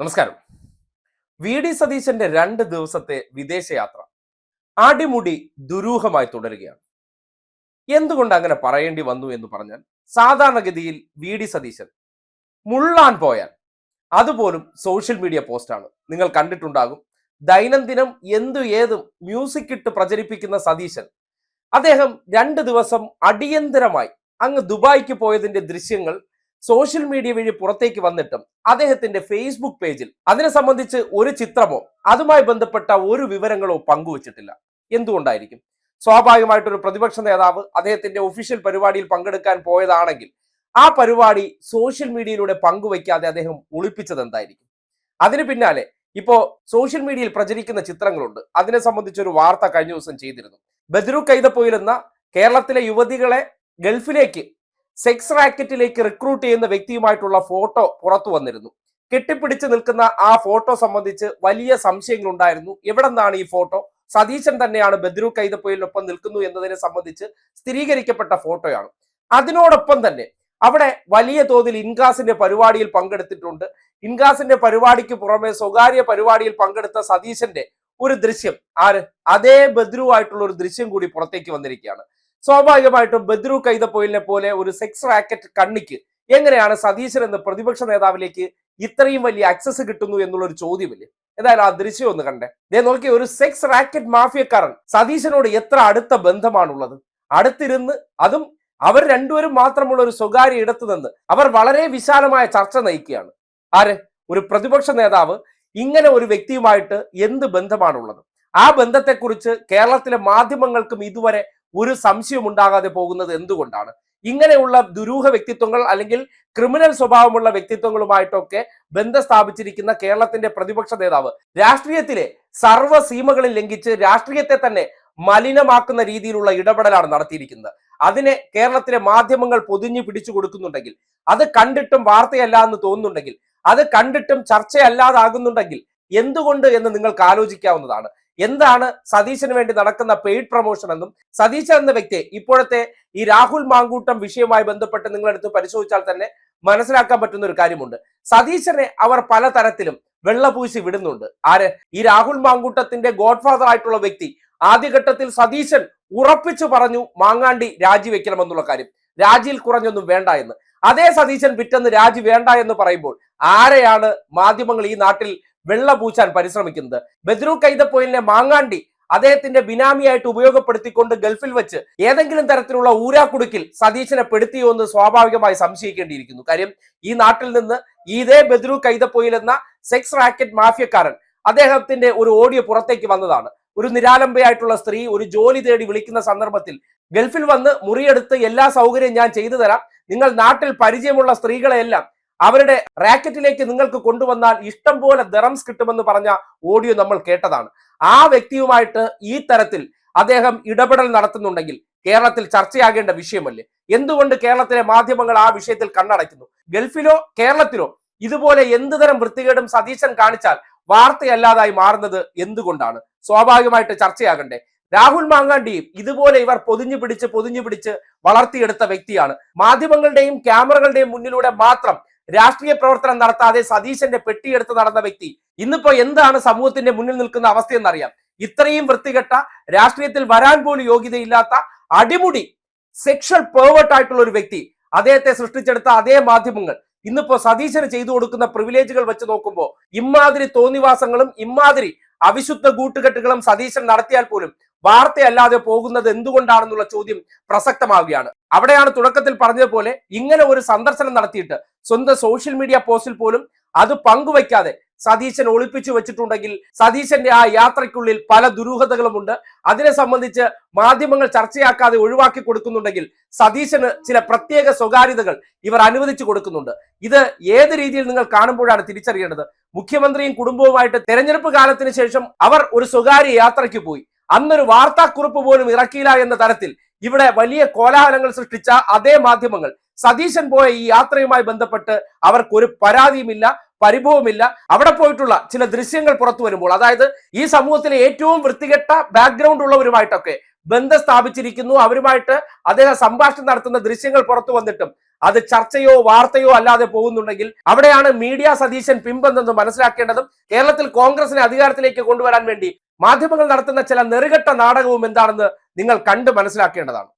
നമസ്കാരം. V D സതീശന്റെ രണ്ട് ദിവസത്തെ വിദേശയാത്ര അടിമുടി ദുരൂഹമായി തുടരുകയാണ്. എന്തുകൊണ്ട് അങ്ങനെ പറയേണ്ടി വന്നു എന്ന് പറഞ്ഞാൽ സാധാരണഗതിയിൽ വി ഡി സതീശൻ മുള്ളാൻ പോയാൽ അതുപോലും സോഷ്യൽ മീഡിയ പോസ്റ്റാണ്. നിങ്ങൾ കണ്ടിട്ടുണ്ടാകും. ദൈനംദിനം എന്തു ഏതും മ്യൂസിക് ഇട്ട് പ്രചരിപ്പിക്കുന്ന സതീശൻ അദ്ദേഹം രണ്ട് ദിവസം അടിയന്തരമായി അങ്ങ് ദുബായിക്ക് പോയതിന്റെ ദൃശ്യങ്ങൾ സോഷ്യൽ മീഡിയ വഴി പുറത്തേക്ക് വന്നിട്ടും അദ്ദേഹത്തിന്റെ ഫേസ്ബുക്ക് പേജിൽ അതിനെ സംബന്ധിച്ച് ഒരു ചിത്രമോ അതുമായി ബന്ധപ്പെട്ട ഒരു വിവരങ്ങളോ പങ്കുവച്ചിട്ടില്ല. എന്തുകൊണ്ടായിരിക്കും? സ്വാഭാവികമായിട്ടൊരു പ്രതിപക്ഷ നേതാവ് അദ്ദേഹത്തിന്റെ ഒഫീഷ്യൽ പരിപാടിയിൽ പങ്കെടുക്കാൻ പോയതാണെങ്കിൽ ആ പരിപാടി സോഷ്യൽ മീഡിയയിലൂടെ പങ്കുവയ്ക്കാതെ അദ്ദേഹം ഒളിപ്പിച്ചത് എന്തായിരിക്കും അതിന് പിന്നാലെ ഇപ്പോ സോഷ്യൽ മീഡിയയിൽ പ്രചരിക്കുന്ന ചിത്രങ്ങളുണ്ട്. അതിനെ സംബന്ധിച്ചൊരു വാർത്ത കഴിഞ്ഞ ദിവസം ചെയ്തിരുന്നു. ബദ്രു കൈതപ്പോയിൽ എന്ന കേരളത്തിലെ യുവതികളെ ഗൾഫിലേക്ക് സെക്സ് റാക്കറ്റിലേക്ക് റിക്രൂട്ട് ചെയ്യുന്ന വ്യക്തിയുമായിട്ടുള്ള ഫോട്ടോ പുറത്തു വന്നിരുന്നു. കെട്ടിപ്പിടിച്ച് നിൽക്കുന്ന ആ ഫോട്ടോ സംബന്ധിച്ച് വലിയ സംശയങ്ങൾ ഉണ്ടായിരുന്നു എവിടെ നിന്നാണ് ഈ ഫോട്ടോ? സതീശൻ തന്നെയാണ് ബദ്രു കൈതപ്പൊയിലിനൊപ്പം നിൽക്കുന്നു എന്നതിനെ സംബന്ധിച്ച് സ്ഥിരീകരിക്കപ്പെട്ട ഫോട്ടോയാണ്. അതിനോടൊപ്പം തന്നെ അവിടെ വലിയ തോതിൽ ഇൻഗാസിന്റെ പരിപാടിയിൽ പങ്കെടുത്തിട്ടുണ്ട്. ഇൻകാസിന്റെ പരിപാടിക്ക് പുറമെ സ്വകാര്യ പരിപാടിയിൽ പങ്കെടുത്ത സതീശന്റെ ഒരു ദൃശ്യം. ആര്? അതേ ബദ്രുവായിട്ടുള്ള ഒരു ദൃശ്യം കൂടി പുറത്തേക്ക് വന്നിരിക്കുകയാണ്. സ്വാഭാവികമായിട്ടും ബദ്രു കൈതപ്പൊയിലിനെ പോലെ ഒരു സെക്സ് റാക്കറ്റ് കണ്ണിക്ക് എങ്ങനെയാണ് സതീശൻ എന്ന പ്രതിപക്ഷ നേതാവിലേക്ക് ഇത്രയും വലിയ ആക്സസ് കിട്ടുന്നു എന്നുള്ള ഒരു ചോദ്യമില്ലേ? ഏതായാലും ആ ദൃശ്യം ഒന്ന് കണ്ടേ. ദേ നോക്കി ഒരു സെക്സ് റാക്കറ്റ് മാഫിയക്കാരൻ സതീശനോട് എത്ര അടുത്ത ബന്ധമാണുള്ളത്? അടുത്തിരുന്ന് അതും അവർ രണ്ടുപേരും മാത്രമുള്ള ഒരു സ്വകാര്യ ഇടത്തു നിന്ന് അവർ വളരെ വിശാലമായ ചർച്ച നയിക്കുകയാണ്. ആര്? ഒരു പ്രതിപക്ഷ നേതാവ് ഇങ്ങനെ ഒരു വ്യക്തിയുമായിട്ട് എന്ത് ബന്ധമാണുള്ളത്? ആ ബന്ധത്തെക്കുറിച്ച് കേരളത്തിലെ മാധ്യമങ്ങൾക്കും ഇതുവരെ ഒരു സംശയം ഉണ്ടാകാതെ പോകുന്നത് എന്തുകൊണ്ടാണ്? ഇങ്ങനെയുള്ള ദുരൂഹ വ്യക്തിത്വങ്ങൾ അല്ലെങ്കിൽ ക്രിമിനൽ സ്വഭാവമുള്ള വ്യക്തിത്വങ്ങളുമായിട്ടൊക്കെ ബന്ധം സ്ഥാപിച്ചിരിക്കുന്ന കേരളത്തിന്റെ പ്രതിപക്ഷ നേതാവ് രാഷ്ട്രീയത്തിലെ സർവ സീമകളിൽ ലംഘിച്ച് രാഷ്ട്രീയത്തെ തന്നെ മലിനമാക്കുന്ന രീതിയിലുള്ള ഇടപെടലാണ് നടത്തിയിരിക്കുന്നത്. അതിനെ കേരളത്തിലെ മാധ്യമങ്ങൾ പൊതിഞ്ഞു പിടിച്ചു കൊടുക്കുന്നുണ്ടെങ്കിൽ അത് കണ്ടിട്ടും വാർത്തയല്ല എന്ന് തോന്നുന്നുണ്ടെങ്കിൽ അത് കണ്ടിട്ടും ചർച്ചയല്ലാതാകുന്നുണ്ടെങ്കിൽ എന്തുകൊണ്ട് എന്ന് നിങ്ങൾക്ക് ആലോചിക്കാവുന്നതാണ്. എന്താണ് സതീശന് വേണ്ടി നടക്കുന്ന പെയ്ഡ് പ്രൊമോഷൻ എന്നും സതീശൻ എന്ന വ്യക്തി ഇപ്പോഴത്തെ ഈ രാഹുൽ മാങ്കൂട്ടം വിഷയവുമായി ബന്ധപ്പെട്ട് നിങ്ങളെടുത്ത് പരിശോധിച്ചാൽ തന്നെ മനസ്സിലാക്കാൻ പറ്റുന്ന ഒരു കാര്യമുണ്ട്. സതീശനെ അവർ പലതരത്തിലും വെള്ളപൂശി വിടുന്നുണ്ട്. ആര്? ഈ രാഹുൽ മാങ്കൂട്ടത്തിന്റെ ഗോഡ്ഫാദർ ആയിട്ടുള്ള വ്യക്തി ആദ്യഘട്ടത്തിൽ സതീശൻ ഉറപ്പിച്ചു പറഞ്ഞു മാങ്ങാണ്ടി രാജിവെക്കണമെന്നുള്ള കാര്യം. രാജിയിൽ കുറഞ്ഞൊന്നും വേണ്ട എന്ന്. അതേ സതീശൻ പിറ്റെന്ന് രാജി വേണ്ട എന്ന് പറയുമ്പോൾ ആരെയാണ് മാധ്യമങ്ങൾ ഈ നാട്ടിൽ വെള്ള പൂച്ചാൻ പരിശ്രമിക്കുന്നത്. ബദ്രു കൈതപ്പൊയിലിനെ മാങ്ങാണ്ടി അദ്ദേഹത്തിന്റെ ബിനാമിയായിട്ട് ഉപയോഗപ്പെടുത്തിക്കൊണ്ട് ഗൾഫിൽ വെച്ച് ഏതെങ്കിലും തരത്തിലുള്ള ഊരാക്കുടുക്കിൽ സതീശനെ പെടുത്തിയോ എന്ന് സ്വാഭാവികമായി സംശയിക്കേണ്ടിയിരിക്കുന്നു. കാര്യം ഈ നാട്ടിൽ നിന്ന് ഇതേ ബദ്രു കൈതപ്പൊയിൽ എന്ന സെക്സ് റാക്കറ്റ് മാഫിയക്കാരൻ അദ്ദേഹത്തിന്റെ ഒരു ഓഡിയോ പുറത്തേക്ക് വന്നതാണ്. ഒരു നിരാലംബയായിട്ടുള്ള സ്ത്രീ ഒരു ജോലി തേടി വിളിക്കുന്ന സന്ദർഭത്തിൽ ഗൾഫിൽ വന്ന് മുറിയെടുത്ത് എല്ലാ സൗകര്യം ഞാൻ ചെയ്തു തരാം. നിങ്ങൾ നാട്ടിൽ പരിചയമുള്ള സ്ത്രീകളെയെല്ലാം അവരുടെ റാക്കറ്റിലേക്ക് നിങ്ങൾക്ക് കൊണ്ടുവന്നാൽ ഇഷ്ടം പോലെ ദറംസ് കിട്ടുമെന്ന് പറഞ്ഞ ഓഡിയോ നമ്മൾ കേട്ടതാണ്. ആ വ്യക്തിയുമായിട്ട് ഈ തരത്തിൽ അദ്ദേഹം ഇടപെടൽ നടത്തുന്നുണ്ടെങ്കിൽ കേരളത്തിൽ ചർച്ചയാകേണ്ട വിഷയമല്ലേ? എന്തുകൊണ്ട് കേരളത്തിലെ മാധ്യമങ്ങൾ ആ വിഷയത്തിൽ കണ്ണടയ്ക്കുന്നു? ഗൾഫിലോ കേരളത്തിലോ ഇതുപോലെ എന്ത് തരം വൃത്തികേടും സതീശൻ കാണിച്ചാൽ വാർത്തയല്ലാതായി മാറുന്നത് എന്തുകൊണ്ടാണ്? സ്വാഭാവികമായിട്ട് ചർച്ചയാകണ്ടേ. രാഹുൽ മാങ്ങാണ്ടിയും ഇതുപോലെ ഇവർ പൊതിഞ്ഞു പിടിച്ച് പൊതിഞ്ഞു പിടിച്ച് വളർത്തിയെടുത്ത വ്യക്തിയാണ്. മാധ്യമങ്ങളുടെയും ക്യാമറകളുടെയും മുന്നിലൂടെ മാത്രം രാഷ്ട്രീയ പ്രവർത്തനം നടത്താതെ സതീശന്റെ പെട്ടിയെടുത്ത് നടന്ന വ്യക്തി. ഇന്നിപ്പോ എന്താണ് സമൂഹത്തിന്റെ മുന്നിൽ നിൽക്കുന്ന അവസ്ഥയെന്നറിയാം. ഇത്രയും വൃത്തികെട്ട രാഷ്ട്രീയത്തിൽ വരാൻ പോലും യോഗ്യതയില്ലാത്ത അടിമുടി സെക്ഷൽ പേവേർട്ട് ആയിട്ടുള്ള ഒരു വ്യക്തി അദ്ദേഹത്തെ സൃഷ്ടിച്ചെടുത്ത അതേ മാധ്യമങ്ങൾ. ഇന്നിപ്പോ സതീശന് ചെയ്തു കൊടുക്കുന്ന പ്രിവിലേജുകൾ വെച്ച് നോക്കുമ്പോൾ ഇമാതിരി തോന്നിവാസങ്ങളും ഇമാതിരി അവിശുദ്ധ കൂട്ടുകെട്ടുകളും സതീശൻ നടത്തിയാൽ പോലും വാർത്തയല്ലാതെ പോകുന്നത് എന്തുകൊണ്ടാണെന്നുള്ള ചോദ്യം പ്രസക്തമാവുകയാണ്. അവിടെയാണ് തുടക്കത്തിൽ പറഞ്ഞതുപോലെ ഇങ്ങനെ ഒരു സന്ദർശനം നടത്തിയിട്ട് സ്വന്തം സോഷ്യൽ മീഡിയ പോസ്റ്റിൽ പോലും അത് പങ്കുവയ്ക്കാതെ സതീശൻ ഒളിപ്പിച്ചു വെച്ചിട്ടുണ്ടെങ്കിൽ സതീശന്റെ ആ യാത്രയ്ക്കുള്ളിൽ പല ദുരൂഹതകളുമുണ്ട് അതിനെ സംബന്ധിച്ച് മാധ്യമങ്ങൾ ചർച്ചയാക്കാതെ ഒഴിവാക്കി കൊടുക്കുന്നുണ്ടെങ്കിൽ സതീശന് ചില പ്രത്യേക സ്വകാര്യതകൾ ഇവർ അനുവദിച്ചു കൊടുക്കുന്നുണ്ട്. ഇത് ഏത് രീതിയിൽ നിങ്ങൾ കാണുമ്പോഴാണ് തിരിച്ചറിയേണ്ടത്? മുഖ്യമന്ത്രിയും കുടുംബവുമായിട്ട് തെരഞ്ഞെടുപ്പ് കാലത്തിന് ശേഷം അവർ ഒരു സ്വകാര്യ യാത്രയ്ക്ക് പോയി. അന്നൊരു വാർത്താക്കുറിപ്പ് പോലും ഇറക്കിയില്ല എന്ന തരത്തിൽ ഇവിടെ വലിയ കോലാഹലങ്ങൾ സൃഷ്ടിച്ച അതേ മാധ്യമങ്ങൾ സതീശൻ പോയ ഈ യാത്രയുമായി ബന്ധപ്പെട്ട് അവർക്കൊരു പരാതിയുമില്ല പരിഭവമില്ല അവിടെ പോയിട്ടുള്ള ചില ദൃശ്യങ്ങൾ പുറത്തു വരുമ്പോൾ അതായത് ഈ സമൂഹത്തിലെ ഏറ്റവും വൃത്തികെട്ട ബാക്ക്ഗ്രൗണ്ട് ഉള്ളവരുമായിട്ടൊക്കെ ബന്ധം സ്ഥാപിച്ചിരിക്കുന്നു അവരുമായിട്ട് അദ്ദേഹം സംഭാഷണം നടത്തുന്ന ദൃശ്യങ്ങൾ പുറത്തു വന്നിട്ടും അത് ചർച്ചയോ വാർത്തയോ അല്ലാതെ പോകുന്നുണ്ടെങ്കിൽ അവിടെയാണ് മീഡിയ സതീശൻ പിമ്പെന്നെന്ന് മനസ്സിലാക്കേണ്ടതും. കേരളത്തിൽ കോൺഗ്രസിനെ അധികാരത്തിലേക്ക് കൊണ്ടുവരാൻ വേണ്ടി മാധ്യമങ്ങൾ നടത്തുന്ന ചില നെറുകെട്ട നാടകവും എന്താണെന്ന് നിങ്ങൾ കണ്ട് മനസ്സിലാക്കേണ്ടതാണ്.